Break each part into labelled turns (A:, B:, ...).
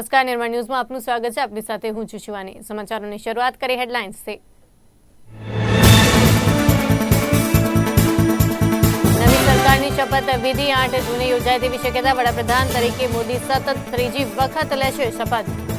A: નમસ્કાર નિર્માણ ન્યૂઝમાં આપનું સ્વાગત છે. આપની સાથે હું છું શિવાની. સમાચારોની શરૂઆત કરી હેડલાઇન્સથી નવી સરકારની શપથ વિધિ આઠ જૂને યોજાય તેવી શક્યતા વડાપ્રધાન તરીકે મોદી સતત ત્રીજી વખત લેશે શપથ.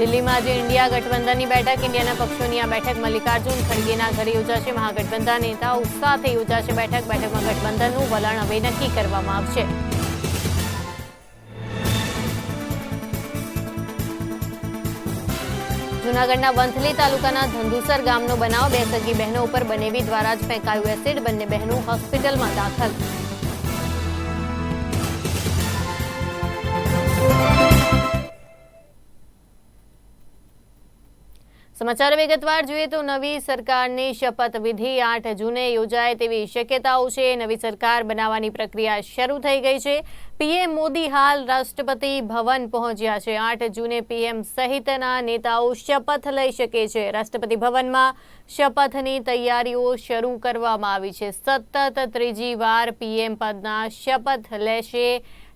A: દિલ્હીમાં આજે ઇન્ડિયા ગઠબંધનની બેઠક. ઇન્ડિયાના પક્ષોની આ બેઠક મલ્લિકાર્જુન ખડગેના ઘરે યોજાશે. મહાગઠબંધન નેતા સાથે યોજાશે બેઠક. બેઠકમાં ગઠબંધનનું વલણ હવે નક્કી કરવામાં આવશે. જૂનાગઢના વંથલી તાલુકાના ધંધુસર ગામનો બનાવ બે સગી બહેનો ઉપર બનેવી દ્વારા જ ફેંકાયું એસિડ. બંને બહેનો હોસ્પિટલમાં દાખલ. સમાચાર વિગતવાર જોઈએ તો નવી સરકારની શપથવિધિ આઠ જૂને યોજાય તેવી શક્યતાઓ છે. નવી સરકાર બનાવવાની પ્રક્રિયા શરૂ થઈ ગઈ છે. પીએમ મોદી હાલ રાષ્ટ્રપતિ ભવન પહોંચ્યા છે. આઠ જૂને પીએમ સહિતના નેતાઓ શપથ લઈ શકે છે. રાષ્ટ્રપતિ ભવનમાં શપથની તૈયારીઓ શરૂ કરવામાં આવી છે. સતત ત્રીજી વાર પીએમ પદના શપથ લેશે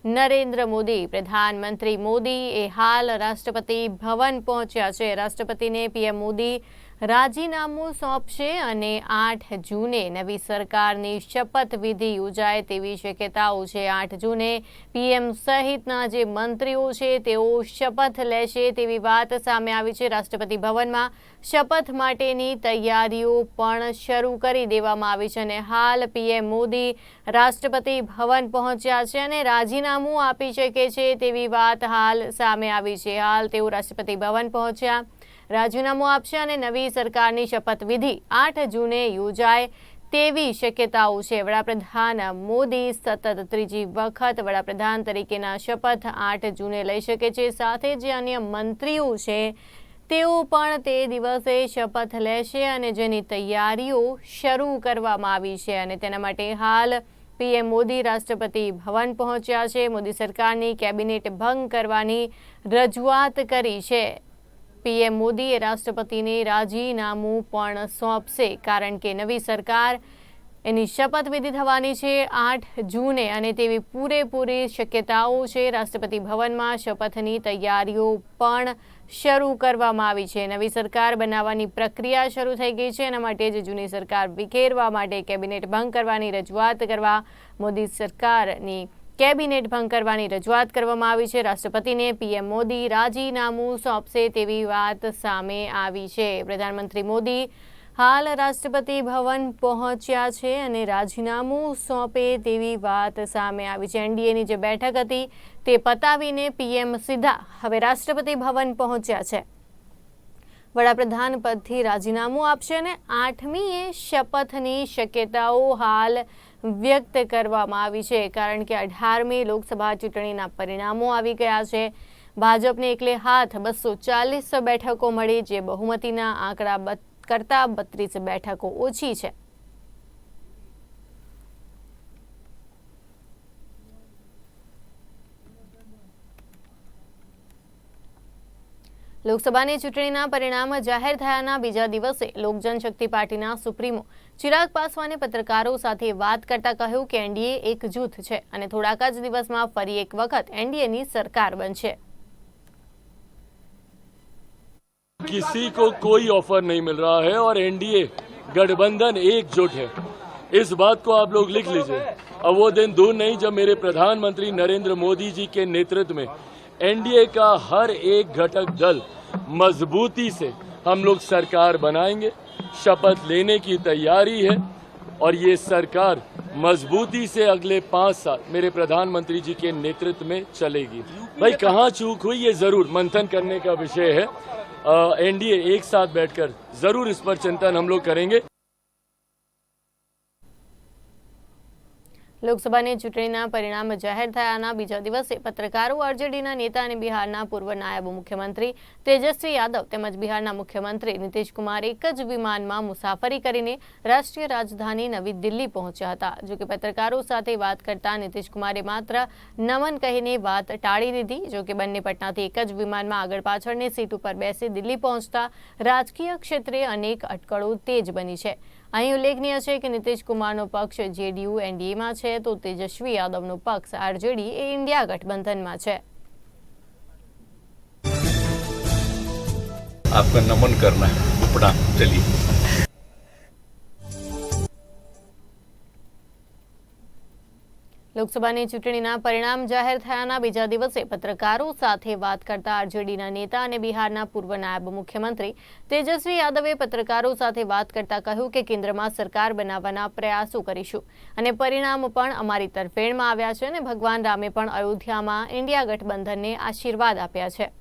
A: નરેન્દ્ર મોદી. પ્રધાનમંત્રી મોદી એ હાલ રાષ્ટ્રપતિ ભવન પહોંચ્યા છે. રાષ્ટ્રપતિને પીએમ મોદી રાજીનામું સોંપશે અને આઠ જૂને નવી સરકારની શપથવિધિ યોજાય તેવી શક્યતાઓ છે. આઠ જૂને પીએમ સહિતના જે મંત્રીઓ છે, તેઓ શપથ લેશે તેવી વાત સામે આવી છે. રાષ્ટ્રપતિ ભવનમાં શપથ માટેની તૈયારીઓ પણ શરૂ કરી દેવામાં આવી છે અને હાલ પીએમ મોદી રાષ્ટ્રપતિ ભવન પહોંચ્યા છે અને રાજીનામું આપી શકે છે તેવી વાત હાલ સામે આવી છે. હાલ તેઓ રાષ્ટ્રપતિ ભવન પહોંચ્યા રાજીનામું આપશે અને નવી સરકારની શપથવિધિ આઠ જૂને યોજાય તેવી શક્યતાઓ છે. વડાપ્રધાન મોદી સતત ત્રીજી વખત વડાપ્રધાન તરીકેના શપથ આઠ જૂને લઈ શકે છે. સાથે જે અન્ય મંત્રીઓ છે, તેઓ પણ તે દિવસે શપથ લેશે અને જેની તૈયારીઓ શરૂ કરવામાં આવી છે અને તેના માટે હાલ પીએમ મોદી રાષ્ટ્રપતિ ભવન પહોંચ્યા છે. મોદી સરકારની કેબિનેટ ભંગ કરવાની રજૂઆત કરી છે. પીએમ મોદીએ રાષ્ટ્રપતિને રાજીનામું પણ સોંપશે કારણ કે નવી સરકાર એની શપથવિધિ થવાની છે આઠ જૂને અને તેવી પૂરેપૂરી શક્યતાઓ છે. રાષ્ટ્રપતિ ભવનમાં શપથની તૈયારીઓ પણ શરૂ કરવામાં આવી છે. નવી સરકાર બનાવવાની પ્રક્રિયા શરૂ થઈ ગઈ છે. એના માટે જ જૂની સરકાર વિખેરવા માટે કેબિનેટ ભંગ કરવાની રજૂઆત કરવા મોદી સરકારની કેબિનેટ ભંગ કરવાની રજૂઆત કરવામાં આવી છે. રાષ્ટ્રપતિને પીએમ મોદી રાજીનામું સોંપશે તેવી વાત સામે આવી છે. પ્રધાનમંત્રી મોદી હાલ રાષ્ટ્રપતિ ભવન પહોંચ્યા છે અને રાજીનામું સોંપે તેવી વાત સામે આવી છે. એનડીએની જે બેઠક હતી તે પતાવીને પીએમ સીધા હવે રાષ્ટ્રપતિ ભવન પહોંચ્યા છે. વડાપ્રધાન પદથી રાજીનામું આપશે અને આઠમીએ શપથની શક્યતાઓ હાલ વ્યક્ત કરવામાં આવી છે, કારણ કે અઢારમી લોકસભા ચૂંટણીના પરિણામો આવી ગયા છે. ભાજપને એકલે હાથ બસો ચાલીસ બેઠકો મળી, જે બહુમતીના આંકડા કરતાં બત્રીસ બેઠકો ઓછી છે. લોકસભાની ચૂંટણીના પરિણામ જાહેર થયાના બીજા દિવસે લોક જનશક્તિ પાર્ટીના સુપ્રીમો ચિરાગ પાસવાને પત્રકારો સાથે વાત કરતા કહ્યું કે એનડીએ એક જૂથ છે અને થોડાક જ દિવસમાં ફરી એક વખત એનડીએની સરકાર બનશે
B: किसी को कोई ऑफर नहीं मिल रहा है और एनडीए गठबंधन एकजुट है इस बात को आप लोग लिख लीजिए अब वो दिन दूर नहीं जब मेरे प्रधानमंत्री नरेंद्र मोदी जी के नेतृत्व में एनडीए का हर एक घटक दल मजबूती से हम लोग सरकार बनाएँगे, शपथ लेने की तैयारी है, और ये सरकार मजबूती से अगले पाँच साल मेरे प्रधानमंत्री जी के नेतृत्व में चलेगी। भाई, कहाँ चूक हुई ये ज़रूर, मंथन करने का विषय है। एनडीए एक साथ बैठकर ज़रूर इस पर चिंतन हम लोग करेंगे।
A: લોકસભાની ચૂંટણીના પરિણામ જાહેર થયાના બીજા દિવસે પત્રકારો આરજેડીના નેતા અને બિહારના પૂર્વ નાયબ મુખ્યમંત્રી તેજસ્વી યાદવ તેમજ બિહારના મુખ્યમંત્રી નીતિશકુમાર એક જ વિમાનમાં મુસાફરી કરીને રાષ્ટ્રીય રાજધાની નવી દિલ્હી પહોંચ્યા હતા. જોકે પત્રકારો સાથે વાત કરતા નીતિશકુમારે માત્ર નમન કહીને વાત ટાળી દીધી. જોકે બંને પટનાથી એક જ વિમાનમાં આગળ પાછળની સીટ ઉપર બેસી દિલ્હી પહોંચતા રાજકીય ક્ષેત્રે અનેક અટકળો તેજ બની છે. અહીં ઉલ્લેખનીય છે કે નીતિશ કુમારનો પક્ષ જેડીયુ, એનડીએમાં છે, તો તેજસ્વી યાદવનો પક્ષ આરજેડી એ ઇન્ડિયા ગઠબંધનમાં છે.
C: આપકા નમન કરના ઉપડા ચલીએ
A: લોકસભાની ચૂંટણીના પરિણામ જાહેર થયાના બીજા દિવસે પત્રકારો સાથે વાત કરતા આરજેડીના નેતા અને બિહારના પૂર્વ નાયબ મુખ્યમંત્રી તેજસ્વી યાદવે પત્રકારો સાથે વાત કરતા કહ્યું કે કેન્દ્રમાં સરકાર બનાવવાના પ્રયાસો કરીશું અને પરિણામ પણ અમારી તરફેણમાં આવ્યા છે અને ભગવાન રામે પણ અયોધ્યામાં ઇન્ડિયા ગઠબંધનને આશીર્વાદ આપ્યા છે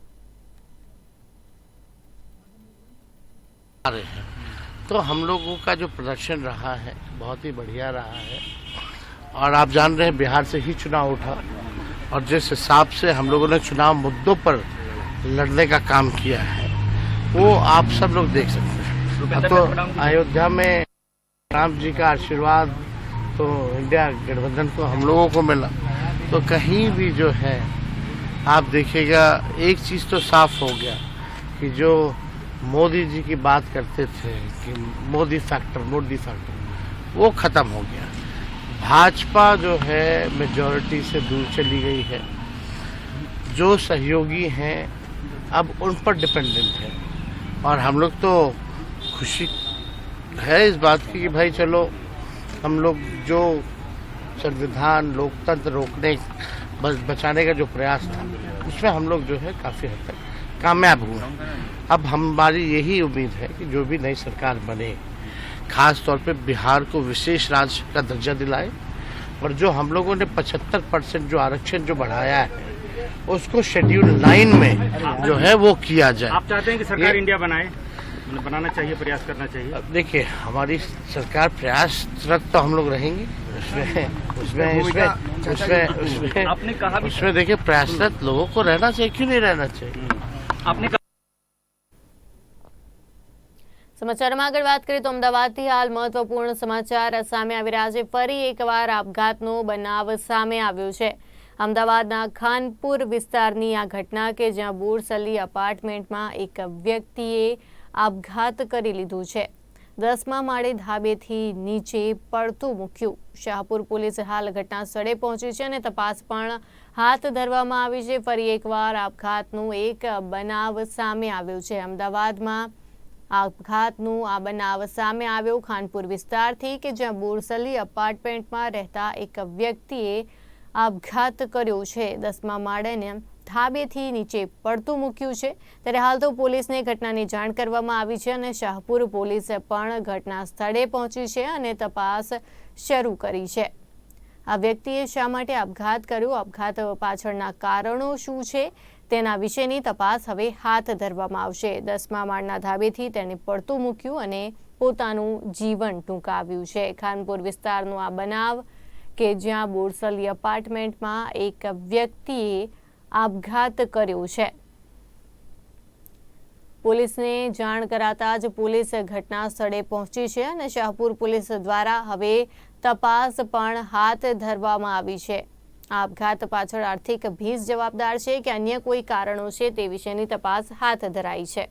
D: आ रहे हैं तो हम लोगों का जो प्रदर्शन रहा है बहुत ही बढ़िया रहा है और आप जान रहे हैं बिहार से ही चुनाव उठा। और जिस हिसाब से हम लोगों ने चुनाव मुद्दों पर लड़ने का काम किया है वो आप सब लोग देख सकते हैं। तो अयोध्या में राम जी का आशीर्वाद तो इंडिया गठबंधन को हम लोगों को मिला। तो कहीं भी जो है आप देखिएगा एक चीज़ तो साफ़ हो गया कि जो मोदी जी की बात करते थे कि मोदी फैक्टर मोदी फैक्टर वो खत्म हो गया। भाजपा जो है मेजोरिटी से दूर चली गई है। जो सहयोगी हैं, अब उन पर डिपेंडेंट है। और हम लोग तो खुशी है इस बात की कि भाई चलो, हम लोग जो संविधान, लोकतंत्र रोकने, बस बचाने का जो प्रयास था, उसमें हम लोग जो है काफ़ी हद तक कामयाब हुए। अब हमारी यही उम्मीद है कि जो भी नई सरकार बने खास तौर पे बिहार को विशेष राज्य का दर्जा दिलाए और जो हम लोगों ने 75 परसेंट जो आरक्षण जो बढ़ाया है उसको शेड्यूल नाइन में जो है वो किया जाए।
E: आप चाहते हैं कि सरकार इंडिया बनाए? मतलब बनाना चाहिए प्रयास करना चाहिए?
D: अब देखिए हमारी सरकार प्रयासरत तो हम लोग रहेंगे। उसमें उसमें उसमें उसमें उसमें
E: आपने कहा
D: उसमें देखिए प्रयासरत लोगों को रहना चाहिए क्यों नहीं रहना चाहिए?
E: आपने
A: સમાચારમાં આગળ વાત કરીએ તો અમદાવાદથી હાલ મહત્વપૂર્ણ સમાચાર સામે આવી રહ્યા છે. ફરી એકવાર આપઘાતનો બનાવ સામે આવ્યો છે. અમદાવાદના ખાનપુર વિસ્તારની આ ઘટના કે જ્યાં બોરસલી અપાર્ટમેન્ટમાં એક વ્યક્તિએ આપઘાત કરી લીધું છે. દસમા માળે ધાબેથી નીચે પડતું મૂક્યું. શાહપુર પોલીસ હાલ ઘટના સ્થળે પહોંચી છે અને તપાસ પણ હાથ ધરવામાં આવી છે. ફરી એકવાર આપઘાતનું એક બનાવ સામે આવ્યો છે. અમદાવાદમાં આપઘાતનું આ બનાવ સામે આવ્યો ખાનપુર વિસ્તારથી કે જ્યાં બોરસલી અપાર્ટમેન્ટમાં રહેતા એક વ્યક્તિએ આપઘાત કર્યો છે. દસમા માળેને ધાબેથી નીચે પડતું મૂક્યું છે. ત્યારે હાલ તો પોલીસને ઘટનાની જાણ કરવામાં આવી છે અને શાહપુર પોલીસે પણ ઘટના સ્થળે પહોંચી છે અને તપાસ શરૂ કરી છે. આ વ્યક્તિએ શા માટે આપઘાત કર્યો? આપઘાત પાછળના કારણો શું છે? તેના વિશેની તપાસ હવે હાથ ધરવામાં આવશે. દસમા માળના ધાબેથી તેને પડતું મૂક્યું અને પોતાનું જીવન ટૂંકાવ્યું છે. ખાનપુર વિસ્તારનો આ બનાવ કે જ્યાં બોરસલી અપાર્ટમેન્ટમાં એક વ્યક્તિએ આપઘાત કર્યો છે. પોલીસને જાણ કરાતા જ પોલીસ ઘટના સ્થળે પહોંચી છે અને શાહપુર પોલીસ દ્વારા હવે તપાસ પણ હાથ ધરવામાં આવી છે. આ આપઘાત પાછળ આર્થિક ભીસ જવાબદાર છે કે અન્ય કોઈ કારણો છે તે વિશેની તપાસ હાથ ધરાઈ છે.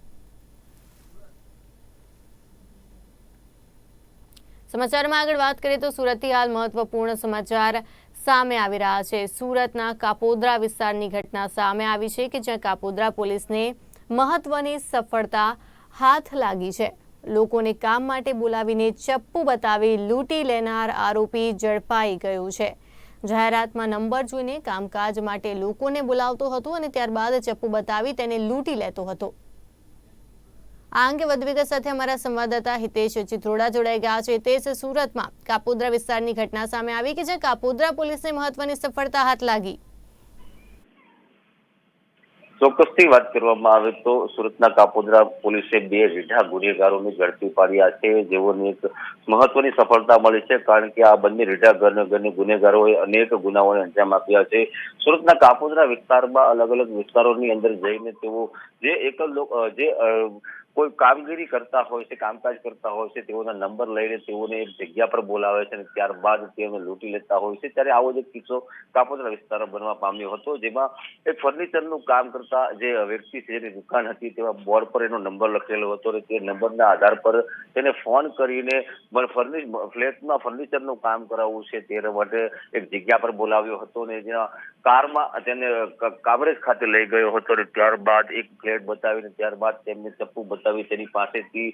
A: સમાચારમાં આગળ વાત કરીએ તો સુરતથી હાલ મહત્વપૂર્ણ સમાચાર સામે આવી રહ્યા છે. સુરતના કાપોદ્રા વિસ્તારની ઘટના સામે આવી છે કે જ્યાં કાપોદ્રા પોલીસને મહત્વની સફળતા હાથ લાગી છે. લોકોને કામ માટે બોલાવીને ચપ્પુ બતાવી લૂંટી લેનાર આરોપી ઝડપાઈ ગયો છે. જાહેરાતમાં નંબર જોઈને કામકાજ માટે લોકોને બોલાવતો હતો અને ત્યારબાદ ચપ્પુ બતાવી તેને લૂંટી લેતો હતો. આ અંગે વધુ વિગત સાથે અમારા સંવાદદાતા હિતેશ ચિત્રોડા જોડાઈ ગયા છે. હિતેશ, સુરતમાં કાપોદ્રા વિસ્તારની ઘટના સામે આવી કે જ્યાં કાપોદ્રા પોલીસને મહત્વની સફળતા હાથ લાગી?
F: ચોક્કસથી વાત કરવામાં આવે તો સુરતના કાપોદ્રા પોલીસે બે રીઢા ગુનેગારોને ઝડપી પાડ્યા છે. જેઓને એક મહત્વની સફળતા મળી છે કારણ કે આ બંને રીઢા ગન- ગન- ગુનેગારોએ અનેક ગુનાઓને અંજામ આપ્યા છે. સુરતના કાપોદ્રા વિસ્તારમાં અલગ અલગ વિસ્તારોની અંદર જઈને તેઓ જે એક જે કોઈ કામગીરી કરતા હોય છે, કામકાજ કરતા હોય છે, તેઓના નંબર લઈને તેઓને એક જગ્યા પર બોલાવે છે અને ત્યારબાદ તેઓને લૂંટી લેતા હોય છે. ત્યારે આવો જ એક કિસ્સો કાપોદરા વિસ્તારમાં બનવા પામ્યો હતો, જેમાં એક ફર્નિચરનું કામ કરતા જે વ્યક્તિ છે, જેની દુકાન હતી તેવા બોર્ડ પર એનો નંબર લખેલો હતો અને તે નંબરના આધાર પર તેને ફોન કરીને ફર્નિચ ફ્લેટમાં ફર્નિચરનું કામ કરાવવું છે તે માટે એક જગ્યા પર બોલાવ્યો હતો ને જ્યાં કારમાં તેને કામરેજ ખાતે લઈ ગયો હતો અને ત્યારબાદ એક ફ્લેટ બતાવીને ત્યારબાદ તેમને ચપ્પુ બતાવી તેની પાસેથી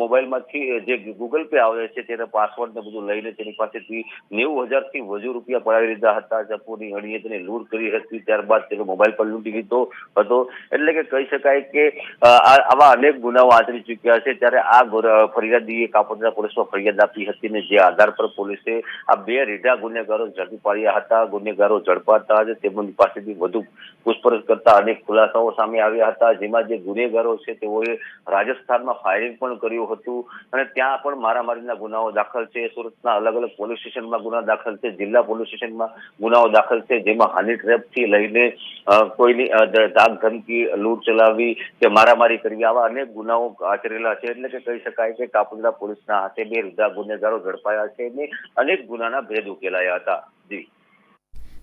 F: મોબાઈલમાંથી જે ગૂગલ પે આવે છે તેના પાસવર્ડ ને બધું લઈને તેની પાસેથી નેવું હજારથી વધુ રૂપિયા પડાવી લીધા હતા. ચપ્પુની અણીએ તેને લૂંટ કરી હતી. ત્યારબાદ તેનો મોબાઈલ પણ લૂંટી લીધો હતો. એટલે કે કહી શકાય કે આવા અનેક ગુનાઓ આચરી ચૂક્યા છે. ત્યારે આ ફરિયાદીએ કાપોદ્રા પોલીસમાં ફરિયાદ આપી હતી ને જે આધાર પર પોલીસે આ બે રીઢા ગુનેગારો ઝડપી પાડ્યા હતા. ગુનેગારો ઝડપાતા જ તેમની પાસેથી વધુ પૂછપરછ કરતા અનેક ખુલાસાઓ સામે આવ્યા હતા. જેમાં જે ગુનેગારો છે, તેઓએ રાજસ્થાનમાં ફાયરિંગ પણ કર્યું હતું અને ત્યાં પણ મારામારીના ગુનાઓ દાખલ છે. સુરતના અલગ અલગ પોલીસ સ્ટેશનમાં ગુના દાખલ છે. જિલ્લા પોલીસ સ્ટેશનમાં ગુનાઓ દાખલ છે. જેમાં હની ટ્રેપથી લઈને કોઈની ધાક ધમકી, લૂંટ ચલાવી કે મારામારી કરી આવા અનેક ગુનાઓ આચરેલા છે. એટલે કે કહી શકાય કે કાપુદરા પોલીસના હાથે બે રૂદા ગુનેગારો ઝડપાયા છે અને અનેક ગુનાના ભેદ ઉકેલાયા હતા. જી.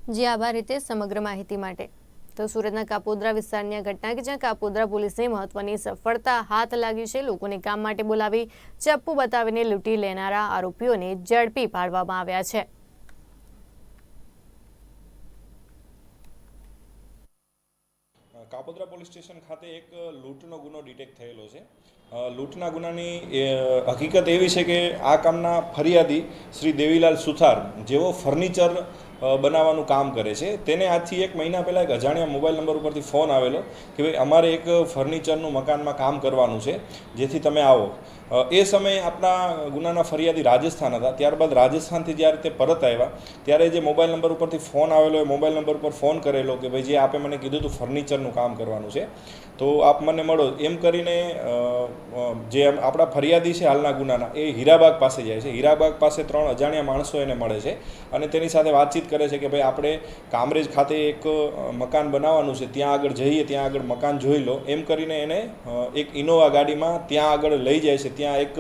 A: જી, આભાર રીતે સમગ્ર માહિતી માટે. તો સુરતના કાપોદ્રા વિસ્તારની આ ઘટના કે જ્યાં કાપોદ્રા પોલીસને મહત્વની સફળતા હાથ લાગી છે, લોકોને કામ માટે બોલાવી ચપ્પુ બતાવીને લૂંટી લેનારા આરોપીઓને ઝડપી પાડવામાં આવ્યા છે.
G: કાપોદ્રા પોલીસ સ્ટેશન ખાતે એક લૂંટનો ગુનો ડિટેક્ટ થયેલો છે. લૂંટના ગુનાની હકીકત એવી છે કે આ કામના ફરિયાદી શ્રી દેવીલાલ સુથાર જેઓ ફર્નિચર બનાવવાનું કામ કરે છે, તેને આજથી એક મહિના પહેલાં એક અજાણ્યા મોબાઈલ નંબર ઉપરથી ફોન આવેલો કે ભાઈ અમારે એક ફર્નિચરનું મકાનમાં કામ કરવાનું છે, જેથી તમે આવો. એ સમયે આપણા ગુનાના ફરિયાદી રાજસ્થાન હતા. ત્યારબાદ રાજસ્થાનથી જ્યારે તે પરત આવ્યા, ત્યારે જે મોબાઈલ નંબર ઉપરથી ફોન આવેલો, એ મોબાઈલ નંબર પર ફોન કરેલો કે ભાઈ જે આપે મને કીધું હતું ફર્નિચરનું કામ કરવાનું છે તો આપ મને મળો. એમ કરીને જે આપણા ફરિયાદી છે હાલના ગુનાના, એ હીરાબાગ પાસે જાય છે. હીરાબાગ પાસે ત્રણ અજાણ્યા માણસો એને મળે છે અને તેની સાથે વાતચીત કરે છે કે ભાઈ આપણે કામરેજ ખાતે એક મકાન બનાવવાનું છે. ત્યાં આગળ જઈએ, ત્યાં આગળ મકાન જોઈ લો. એમ કરીને એને એક ઇનોવા ગાડીમાં ત્યાં આગળ લઈ જાય છે. ત્યાં એક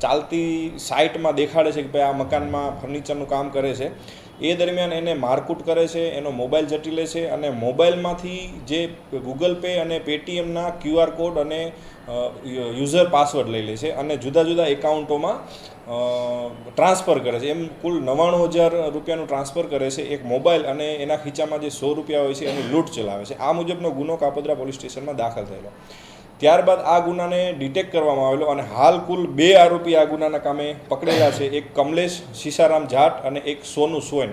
G: ચાલતી સાઇટમાં દેખાડે છે કે ભાઈ આ મકાનમાં ફર્નિચરનું કામ કરે છે. એ દરમિયાન એને મારકૂટ કરે છે, એનો મોબાઈલ જટી લે છે અને મોબાઈલમાંથી જે ગૂગલ પે અને પેટીએમના ક્યુઆર કોડ અને યુઝર પાસવર્ડ લઈ લે છે અને જુદા જુદા એકાઉન્ટોમાં ટ્રાન્સફર કરે છે. એમ કુલ નવ્વાણું હજાર રૂપિયાનું ટ્રાન્સફર કરે છે એક મોબાઈલ અને એના ખીચામાં જે સો રૂપિયા હોય છે એની લૂંટ ચલાવે છે. આ મુજબનો ગુનો કાપોદ્રા પોલીસ સ્ટેશનમાં દાખલ થયેલો. ત્યારબાદ આ ગુનાને ડિટેક્ટ કરવામાં આવેલો અને હાલ કુલ બે આરોપી આ ગુનાના કામે પકડેલા છે. એક કમલેશ સીસારામ જાટ અને એક સોનુ સોયન.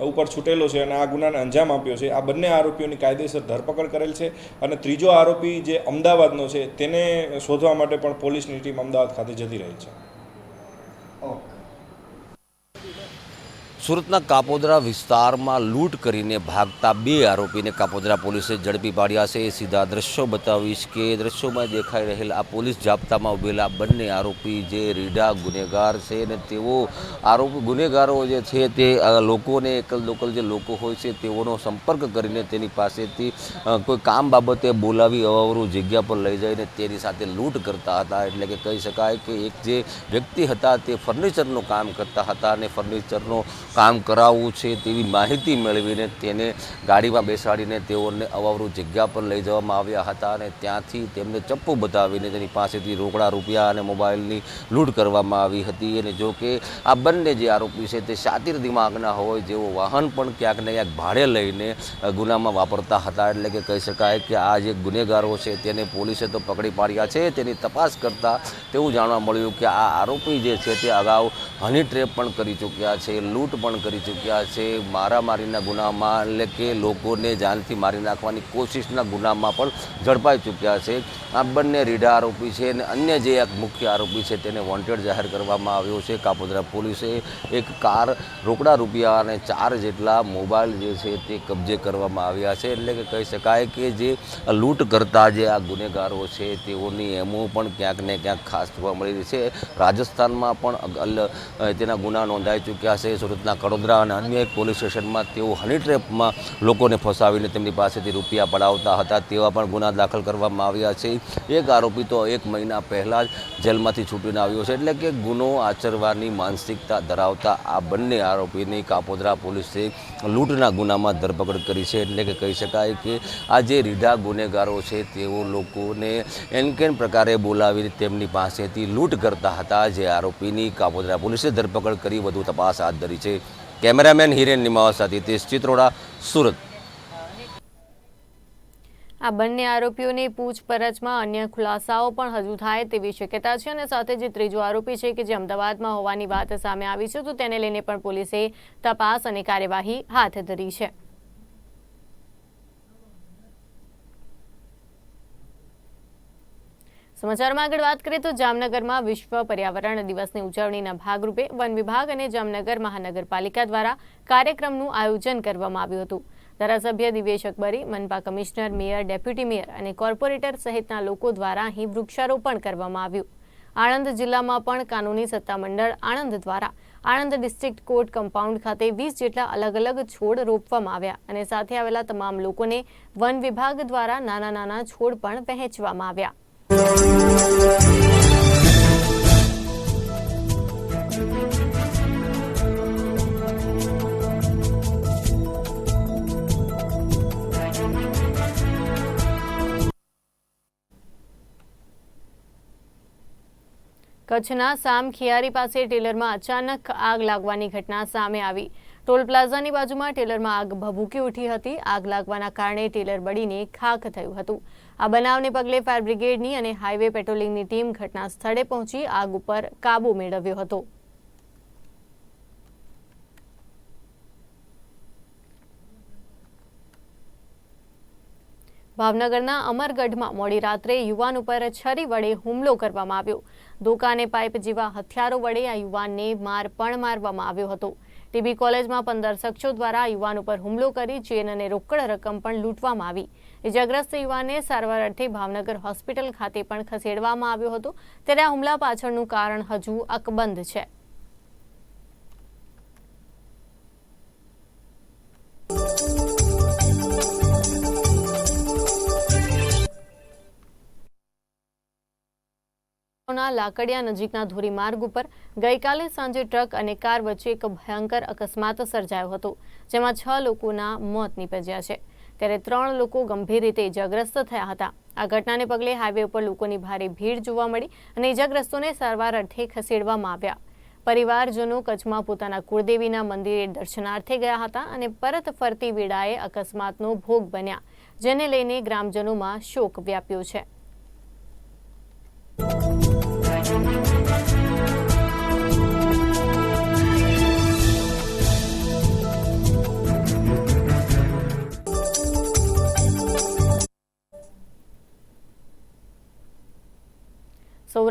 G: ઉપર છૂટેલો છે અને આ ગુનાને અંજામ આપ્યો છે. આ બંને આરોપીઓની કાયદેસર ધરપકડ કરેલ છે અને ત્રીજો આરોપી જે અમદાવાદનો છે, તેને શોધવા માટે પણ પોલીસની ટીમ અમદાવાદ ખાતે જતી રહી છે.
H: સુરતના કાપોદરા વિસ્તારમાં લૂંટ કરીને ભાગતા બે આરોપીને કાપોદરા પોલીસે ઝડપી પાડ્યા છે. એ સીધા દ્રશ્યો બતાવીશ કે દ્રશ્યોમાં દેખાઈ રહેલ આ પોલીસ જાપ્તામાં ઉભેલા બંને આરોપી જે રીઢા ગુનેગાર છે ને તેઓ આરોપી ગુનેગારો જે છે તે લોકોને એકલ લોકલ જે લોકો હોય છે તેઓનો સંપર્ક કરીને તેની પાસેથી કોઈ કામ બાબતે બોલાવી અવાવરું જગ્યા પર લઈ જઈને તેની સાથે લૂંટ કરતા હતા. એટલે કે કહી શકાય કે એક જે વ્યક્તિ હતા તે ફર્નિચરનું કામ કરતા હતા અને ફર્નિચરનો કામ કરાવવું છે તેવી માહિતી મેળવીને તેને ગાડીમાં બેસાડીને તેઓને અવાવરું જગ્યા પર લઈ જવામાં આવ્યા હતા અને ત્યાંથી તેમને ચપ્પુ બતાવીને તેની પાસેથી રોકડા, રૂપિયા અને મોબાઈલની લૂંટ કરવામાં આવી હતી. અને જો કે આ બંને જે આરોપી છે તે શાતિર દિમાગના હોય જેઓ વાહન પણ ક્યાંક ને ક્યાંક ભાડે લઈને ગુનામાં વાપરતા હતા. એટલે કે કહી શકાય કે આ જે ગુનેગારો છે તેને પોલીસે તો પકડી પાડ્યા છે. તેની તપાસ કરતાં તેવું જાણવા મળ્યું કે આ આરોપી જે છે તે અગાઉ હની ટ્રેપ પણ કરી ચૂક્યા છે. લૂંટ પણ કરી ચૂક્યા છે. મારામારીના ગુનામાં એટલે કે લોકોને જાનથી મારી નાખવાની કોશિશના ગુનામાં પણ ઝડપાઈ ચૂક્યા છે. આ બંને રીઢા આરોપી છે અને અન્ય જે એક મુખ્ય આરોપી છે તેને વોન્ટેડ જાહેર કરવામાં આવ્યો છે. કાપોદ્રા પોલીસે એક કાર રોકડા રૂપિયા અને ચાર જેટલા મોબાઈલ જે છે તે કબજે કરવામાં આવ્યા છે. એટલે કે કહી શકાય કે જે લૂંટ કરતા જે આ ગુનેગારો છે તેઓની એમો પણ ક્યાંક ને ક્યાંક ખાસ જોવા મળી રહી છે. રાજસ્થાનમાં પણ તેના ગુના નોંધાઈ ચૂક્યા છે. સુરતના કડોદરા અને અન્ય એક પોલીસ સ્ટેશનમાં તેઓ હની ટ્રેપમાં લોકોને ફસાવીને તેમની પાસેથી રૂપિયા પડાવતા હતા. તેવા પણ ગુના દાખલ કરવામાં આવ્યા છે. એક આરોપી તો એક મહિના પહેલાં જ જેલમાંથી છૂટીને આવ્યો છે. એટલે કે ગુનો આચરવાની માનસિકતા ધરાવતા આ બંને આરોપીની કાપોદરા પોલીસે લૂંટના ગુનામાં ધરપકડ કરી છે. એટલે કે કહી શકાય કે આ જે રીઢા ગુનેગારો છે, તેઓ લોકોને એનકેન પ્રકારે બોલાવીને તેમની પાસેથી લૂંટ કરતા હતા. જે આરોપીની કાપોદરા પોલીસે ધરપકડ કરી, વધુ તપાસ હાથ ધરી છે. કેમેરામેન હિરેન નિમાવા સાથે તેજ ચિત્રોડા, સુરત.
A: આ બંને આરોપીઓની પૂછપરછમાં અન્ય ખુલાસાઓ પણ હજુ થાય તેવી શક્યતા છે અને સાથે જે ત્રીજો આરોપી છે કે જે અમદાવાદમાં હોવાની વાત સામે આવી છે, તો તેને લઈને પણ પોલીસે તપાસ અને કાર્યવાહી હાથ ધરી છે. સમાચારમાં આગળ વાત કરીએ તો જામનગરમાં વિશ્વ પર્યાવરણ દિવસની ઉજવણીના ભાગરૂપે વન વિભાગ અને જામનગર મહાનગરપાલિકા દ્વારા કાર્યક્રમનું આયોજન કરવામાં આવ્યું હતું. ધારાસભ્ય દિવેશ અકબરી, મનપા કમિશનર, મેયર, ડેપ્યુટી મેયર અને કોર્પોરેટર સહિતના લોકો દ્વારા અહીં વૃક્ષારોપણ કરવામાં આવ્યું. આણંદ જિલ્લામાં પણ કાનૂની સત્તામંડળ આણંદ દ્વારા આણંદ ડિસ્ટ્રિક્ટ કોર્ટ કમ્પાઉન્ડ ખાતે વીસ જેટલા અલગ અલગ છોડ રોપવામાં આવ્યા અને સાથે આવેલા તમામ લોકોને વન વિભાગ દ્વારા નાના નાના છોડ પણ વહેંચવામાં આવ્યા. કચ્છના સામ ખિયારી પાસે ટેલરમાં અચાનક આગ લાગવાની ઘટના સામે આવી. ટોલ પ્લાઝાની બાજુમાં ટેલરમાં આગ ભભૂકી ઉઠી હતી. આગ લાગવાના કારણે ટેલર બળીને ખાખ થયું હતું. આ બનાવને પગલે ફાયર બ્રિગેડની અને હાઈવે પેટ્રોલિંગની ટીમ ઘટના સ્થળે પહોંચી આગ ઉપર કાબુ મેળવ્યો હતો. ભાવનગરના અમરગઢમાં મોડી રાત્રે યુવાન ઉપર છરી વડે હુમલો કરવામાં આવ્યો. દોકાને પાઇપ જેવા હથિયારો વડે આ યુવાનને માર પણ મારવામાં આવ્યો હતો. ટીબી કોલેજમાં પંદર શખ્સો દ્વારા યુવાન ઉપર હુમલો કરી ચેન અને રોકડ રકમ પણ લૂંટવામાં આવી. ઇજાગ્રસ્ત યુવાનને સારવાર અર્થે ભાવનગર હોસ્પિટલ ખાતે પણ ખસેડવામાં આવ્યો હતો. ત્યારે આ હુમલા પાછળનું કારણ હજુ અકબંધ છે. ના લાકડિયા નજીકના ધોરીમાર્ગ ઉપર ગઈકાલે સાંજે ટ્રક અને કાર વચ્ચે એક ભયંકર અકસ્માત સર્જાયો હતો, જેમાં છ લોકોના મોત નીપજ્યા છે. ત્યારે ત્રણ લોકો ગંભીર રીતે ઇજાગ્રસ્ત થયા હતા. આ ઘટનાને પગલે હાઈવે ઉપર લોકોની ભારે ભીડ જોવા મળી અને ઇજાગ્રસ્તોને સારવાર અર્થે ખસેડવામાં આવ્યા. પરિવારજનો કચ્છમાં પોતાના કુળદેવીના મંદિરે દર્શનાર્થે ગયા હતા અને પરત ફરતી વેળાએ અકસ્માતનો ભોગ બન્યા, જેને લઈને ગ્રામજનોમાં શોક વ્યાપ્યો છે.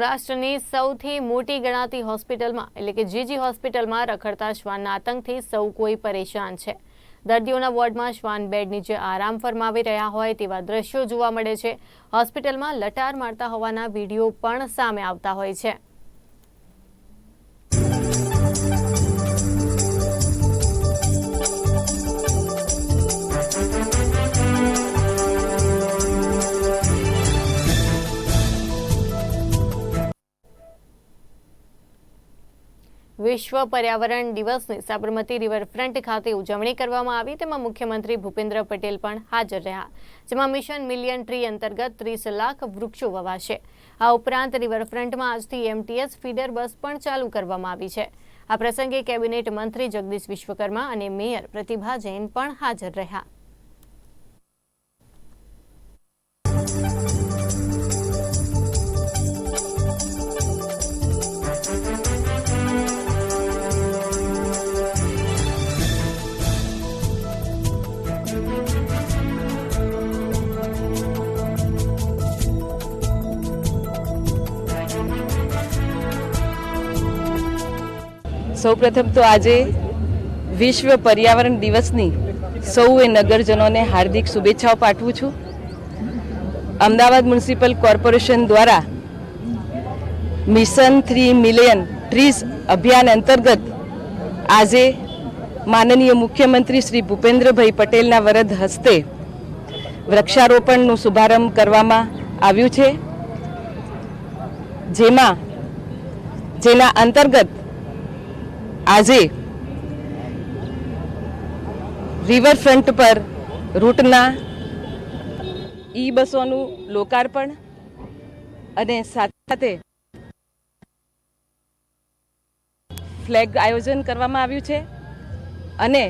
A: સૌરાષ્ટ્રની સૌથી મોટી ગણાતી હોસ્પિટલમાં, એટલે કે જીજી હોસ્પિટલમાં રખડતા શ્વાનના આતંકથી સૌ કોઈ પરેશાન છે. દર્દીઓના વોર્ડમાં શ્વાન બેડ નીચે આરામ ફરમાવી રહ્યા હોય તેવા દ્રશ્યો જોવા મળે છે. હોસ્પિટલમાં લટાર મારતા હોવાના વીડિયો પણ સામે આવતા હોય છે. વિશ્વ પર્યાવરણ દિવસની સાબરમતી રિવરફ્રન્ટ ખાતે ઉજવણી કરવામાં આવી. તેમાં મુખ્યમંત્રી ભૂપેન્દ્ર પટેલ પણ હાજર રહ્યા. જેમાં મિશન મિલિયન ટ્રી અંતર્ગત ત્રીસ લાખ વૃક્ષો વવાશે. આ ઉપરાંત રિવરફ્રન્ટમાં આજથી એમટીએસ ફીડર બસ પણ ચાલુ કરવામાં આવી છે. આ પ્રસંગે કેબિનેટ મંત્રી જગદીશ વિશ્વકર્મા અને મેયર પ્રતિભા જૈન પણ હાજર રહ્યા.
I: સૌપ્રથમ તો આજે વિશ્વ પર્યાવરણ દિવસની સૌએ નગરજનોને હાર્દિક શુભેચ્છાઓ પાઠવું છું. અમદાવાદ મ્યુનિસિપલ કોર્પોરેશન દ્વારા મિશન થ્રી મિલિયન ટ્રીઝ અભિયાન અંતર્ગત આજે માનનીય મુખ્યમંત્રી શ્રી ભૂપેન્દ્રભાઈ પટેલના વરદ હસ્તે વૃક્ષારોપણનું શુભારંભ કરવામાં આવ્યું છે. જેમાં, જેના અંતર્ગત આજે રિવરફ્રન્ટ પર રૂટના ઈ બસોનું લોકાર્પણ અને સાથે સાથે ફ્લેગ આયોજન કરવામાં આવ્યું છે અને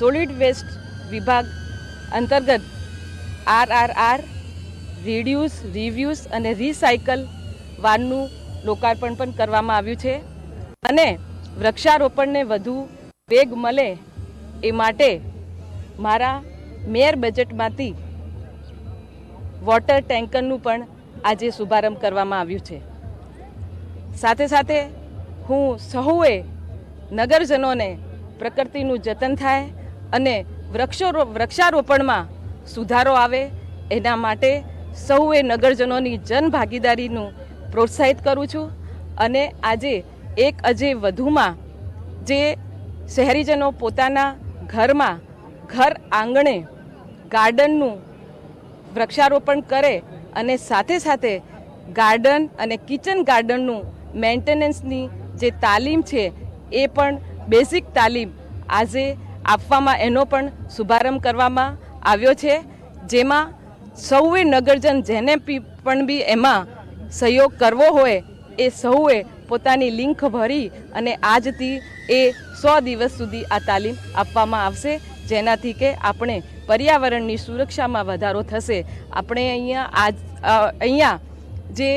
I: સોલિડ વેસ્ટ વિભાગ અંતર્ગત R R R reduce reuse અને રિસાયકલ વાનનું લોકાર્પણ પણ કરવામાં આવ્યું છે. અને વૃક્ષારોપણને વધુ વેગ મળે એ માટે મારા મેયર બજેટમાંથી વોટર ટેન્કરનું પણ આજે શુભારંભ કરવામાં આવ્યું છે. સાથે સાથે હું સહુએ નગરજનોને પ્રકૃતિનું જતન થાય અને વૃક્ષો વૃક્ષારોપણમાં સુધારો આવે એના માટે સૌએ નગરજનોની જનભાગીદારીનું પ્રોત્સાહિત કરું છું અને આજે એક અજે વધુમાં જે શહેરીજનો પોતાના ઘરમાં ઘર આંગણે ગાર્ડનનું વૃક્ષારોપણ કરે અને સાથે સાથે ગાર્ડન અને કિચન ગાર્ડનનું મેન્ટેનન્સની જે તાલીમ છે, એ પણ બેઝિક તાલીમ આજે આપવામાં એનો પણ શુભારંભ કરવામાં આવ્યો છે, જેમાં સૌએ નગરજન જેને પણ બી એમાં સહયોગ કરવો હોય, એ સૌએ પોતાની લિંક ભરી અને આજથી એ સો દિવસ સુધી આ તાલીમ આપવામાં આવશે. જેનાથી કે આપણે પર્યાવરણની સુરક્ષામાં વધારો થશે. આપણે અહીંયા આજ અહીંયા જે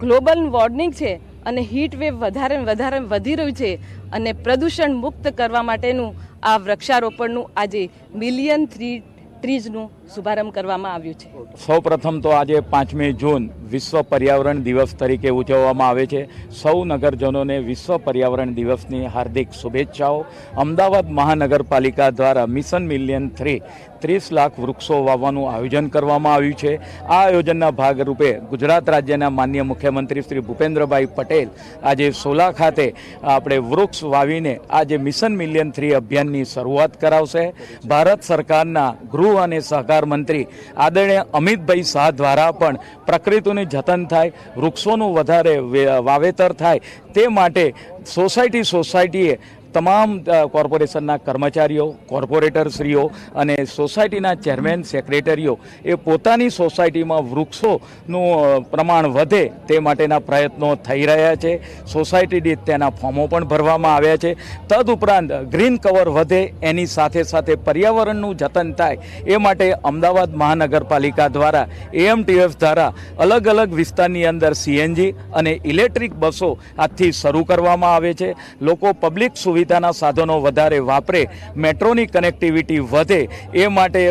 I: ગ્લોબલ વોર્મિંગ છે અને હીટ વધારે વધારે વધી રહ્યું છે અને પ્રદૂષણ મુક્ત કરવા માટેનું આ વૃક્ષારોપણનું આજે મિલિયન થ્રી ટ્રીઝનું શુભારંભ કરવામાં આવ્યું છે.
J: સૌ પ્રથમ તો આજે પાંચમી જૂન વિશ્વ પર્યાવરણ દિવસ તરીકે ઉજવવામાં આવે છે. સૌ નગરજનોને વિશ્વ પર્યાવરણ દિવસની હાર્દિક શુભેચ્છાઓ. અમદાવાદ મહાનગરપાલિકા દ્વારા મિશન મિલિયન થ્રી ત્રીસ લાખ વૃક્ષો વાવવાનું આયોજન કરવામાં આવ્યું છે. આ આયોજનના ભાગરૂપે ગુજરાત રાજ્યના માન્ય મુખ્યમંત્રી શ્રી ભૂપેન્દ્રભાઈ પટેલ આજે સોલા ખાતે આપણે વૃક્ષ વાવીને આજે મિશન મિલિયન થ્રી અભિયાનની શરૂઆત કરાવશે. ભારત સરકારના ગૃહ અને સહકાર મંત્રી આદરણીય અમિતભાઈ શાહ દ્વારા પણ પ્રકૃતિનું જતન થાય, વૃક્ષોનું વધારે વાવેતર થાય તે માટે સોસાયટી સોસાયટીએ તમામ કોર્પોરેશનના કર્મચારીઓ, કોર્પોરેટરશ્રીઓ અને સોસાયટીના ચેરમેન, સેક્રેટરીઓ એ પોતાની સોસાયટીમાં વૃક્ષોનું પ્રમાણ વધે તે માટેના પ્રયત્નો થઈ રહ્યા છે. સોસાયટી દીઠ તેના ફોર્મો પણ ભરવામાં આવ્યા છે. તદુપરાંત ગ્રીન કવર વધે એની સાથે સાથે પર્યાવરણનું જતન થાય એ માટે અમદાવાદ મહાનગરપાલિકા દ્વારા, એએમટીએફ દ્વારા અલગ અલગ વિસ્તારની અંદર સીએનજી અને ઇલેક્ટ્રિક બસો આજથી શરૂ કરવામાં આવે છે. લોકો પબ્લિક સુવિધાના સાધનો વધારે વાપરે, મેટ્રોની કનેક્ટિવિટી વધે, એ માટે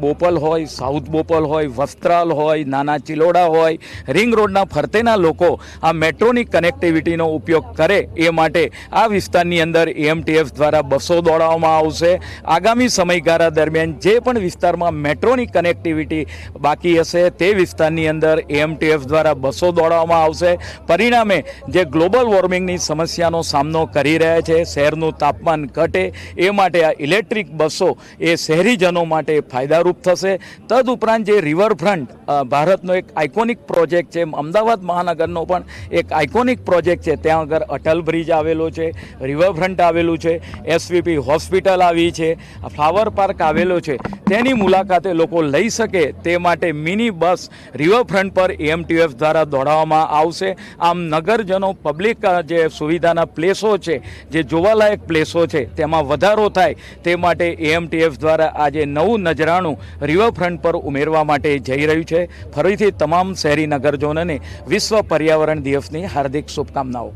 J: બોપલ હોય, સાઉથ બોપલ હોય, વસ્ત્રાલ હોય, નાના ચિલોડા હોય, રિંગ રોડના ફરતેના લોકો આ મેટ્રોની કનેક્ટિવિટીનો ઉપયોગ કરે, એ માટે આ વિસ્તારની અંદર એએમટીએફ દ્વારા બસો દોડાવવામાં આવશે. આગામી સમયગાળા દરમિયાન જે પણ વિસ્તારમાં મેટ્રોની કનેક્ટિવિટી બાકી હશે, તે વિસ્તારની અંદર એએમટીએફ દ્વારા બસો દોડાવવામાં આવશે. પરિણામે જે ગ્લોબલ વોર્મિંગની સમસ્યાનો સામનો કરી રહ્યા છે, શહેરનું તાપમાન ઘટે, એ માટે આ ઇલેક્ટ્રિક બસો એ શહેરીજનો માટે ફાયદારૂપ થશે. તદુપરાંત જે રિવરફ્રન્ટ ભારતનો એક આઇકોનિક પ્રોજેક્ટ છે, અમદાવાદ મહાનગરનો પણ એક આઇકોનિક પ્રોજેક્ટ છે. ત્યાં આગળ અટલ બ્રિજ આવેલો છે રિવરફ્રન્ટ આવેલું છે એસવીપી હોસ્પિટલ આવી છે ફ્લાવર પાર્ક આવેલો છે. તેની મુલાકાતે લોકો લઈ શકે તે માટે મિની બસ રિવરફ્રન્ટ પર એએમટીએફ દ્વારા દોડાવવામાં આવશે. આમ નગરજનો પબ્લિક જે સુવિધાના પ્લેસો છે, જે જોવાલાયક પ્લેસો છે. તેમાં વધારો થાય તે માટે એએમટીએફ દ્વારા આજે નવું નજરાણું રિવરફ્રન્ટ પર ઉમેરવા માટે જઈ રહ્યું છે. ફરીથી તમામ શહેરી નગરજનોને વિશ્વ પર્યાવરણ દિવસની હાર્દિક શુભકામનાઓ.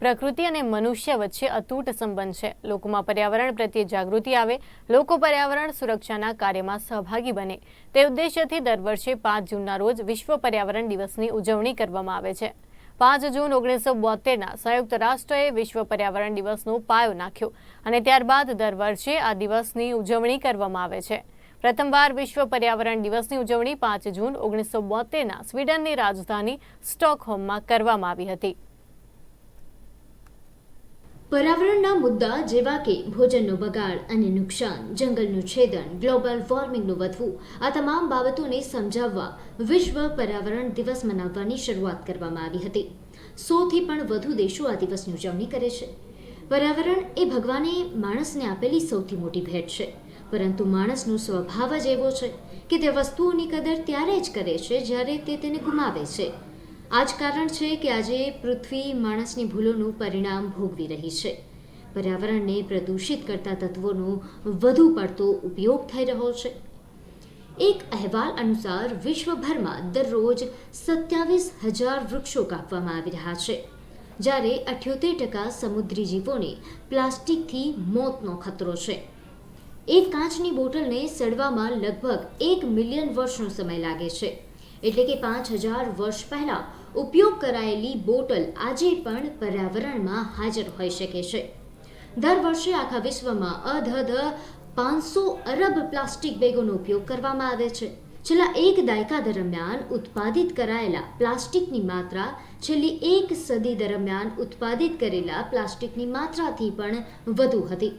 A: પ્રકૃતિ અને મનુષ્ય વચ્ચે અતૂટ સંબંધ છે. લોકોમાં પર્યાવરણ પ્રત્યે જાગૃતિ આવે, લોકો પર્યાવરણ સુરક્ષાના કાર્યમાં સહભાગી બને. તે ઉદ્દેશ્યથી દર વર્ષે પાંચ જૂનના રોજ વિશ્વ પર્યાવરણ દિવસની ઉજવણી કરવામાં આવે છે. પાંચ જૂન ઓગણીસો બોતેરના સંયુક્ત રાષ્ટ્રએ વિશ્વ પર્યાવરણ દિવસનો પાયો નાખ્યો અને ત્યારબાદ દર વર્ષે આ દિવસની ઉજવણી કરવામાં આવે છે. પ્રથમવાર વિશ્વ પર્યાવરણ દિવસની ઉજવણી પાંચ જૂન ઓગણીસો બોતેરના સ્વીડનની રાજધાની સ્ટોકહોમમાં કરવામાં આવી હતી.
K: પર્યાવરણના મુદ્દા જેવા કે ભોજનનો બગાડ અને નુકસાન, જંગલનું છેદન, ગ્લોબલ વોર્મિંગનું વધવું, આ તમામ બાબતોને સમજાવવા વિશ્વ પર્યાવરણ દિવસ મનાવવાની શરૂઆત કરવામાં આવી હતી. સોથી પણ વધુ દેશો આ દિવસની ઉજવણી કરે છે. પર્યાવરણ એ ભગવાને માણસને આપેલી સૌથી મોટી ભેટ છે. પરંતુ માણસનો સ્વભાવ જ એવો છે કે તે વસ્તુઓની કદર ત્યારે જ કરે છે જ્યારે તે તેને ગુમાવે છે. આ જ કારણ છે કે આજે પૃથ્વી માણસની ભૂલોનું પરિણામ ભોગવી રહી છે. પર્યાવરણને પ્રદૂષિત કરતા તત્વોનો વધુ પડતો ઉપયોગ થઈ રહ્યો છે. એક અહેવાલ અનુસાર વિશ્વભરમાં દરરોજ સત્યાવીસ હજાર વૃક્ષો કાપવામાં આવી રહ્યા છે. જ્યારે અઠ્યોતેર ટકા સમુદ્રી જીવોને પ્લાસ્ટિકથી મોતનો ખતરો છે. એક કાચની બોટલને સડવામાં લગભગ એક મિલિયન વર્ષનો સમય લાગે છે. એટલે કે પાંચ હજાર વર્ષ પહેલા ઉપયોગ કરાયેલી બોટલ આજે પણ પર્યાવરણમાં હાજર હોઈ શકે છે. દર વર્ષે આખા વિશ્વમાં અધધ પાંચસો અરબ પ્લાસ્ટિક બેગોનો ઉપયોગ કરવામાં આવે છે. છેલ્લા એક દાયકા દરમિયાન ઉત્પાદિત કરાયેલા પ્લાસ્ટિકની માત્રા છેલ્લી એક સદી દરમિયાન ઉત્પાદિત કરેલા પ્લાસ્ટિકની માત્રાથી પણ વધુ હતી.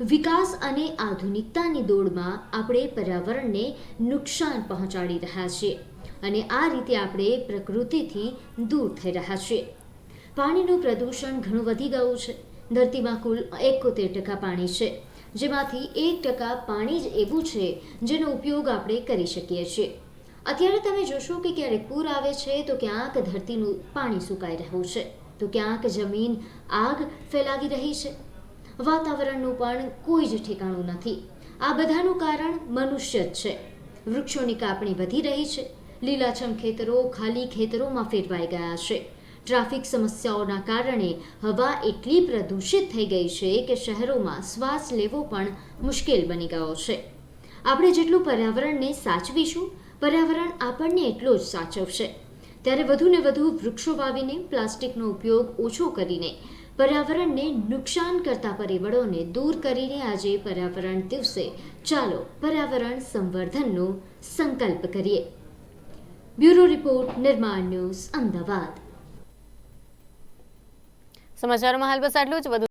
K: વિકાસ અને આધુનિકતાની દોડમાં આપણે પર્યાવરણને નુકસાન પહોંચાડી રહ્યા છીએ. અને આ રીતે આપણે પ્રકૃતિથી દૂર થઈ રહ્યા છીએ. પાણીનું પ્રદૂષણ ઘણું વધી ગયું છે. ધરતીમાં કુલ એકોતેર ટકા પાણી છે. જેમાંથી એક ટકા પાણી જ એવું છે જેનો ઉપયોગ આપણે કરી શકીએ છીએ. અત્યારે તમે જોશો કે ક્યારેક પૂર આવે છે તો ક્યાંક ધરતીનું પાણી સુકાઈ રહ્યું છે. તો ક્યાંક જમીન આગ ફેલાવી રહી છે. વાતાવરણનું પણ કોઈ જ ઠેકાણું નથી. આ બધાનું કારણ મનુષ્ય જ છે. વૃક્ષોની કાપણી વધી રહી છે. લીલાછમ ખેતરો, ખાલી ખેતરોમાં ફેરવાઈ ગયા છે. ટ્રાફિક સમસ્યાઓના કારણે હવા એટલી પ્રદૂષિત થઈ ગઈ છે કે શહેરોમાં શ્વાસ લેવો પણ મુશ્કેલ બની ગયો છે. આપણે જેટલું પર્યાવરણને સાચવીશું, પર્યાવરણ આપણને એટલો જ સાચવશે. ત્યારે વધુને વધુ વૃક્ષો વાવીને, પ્લાસ્ટિકનો ઉપયોગ ઓછો કરીને, પર્યાવરણને નુકસાન કરતા પરિબળોને દૂર કરીને આજે પર્યાવરણ દિવસે ચાલો પર્યાવરણ સંવર્ધનનો સંકલ્પ કરીએ. Bureau report Nirman news Ahmedabad
A: સમાચારોમાં હાલ બસ આટલું જ વધુ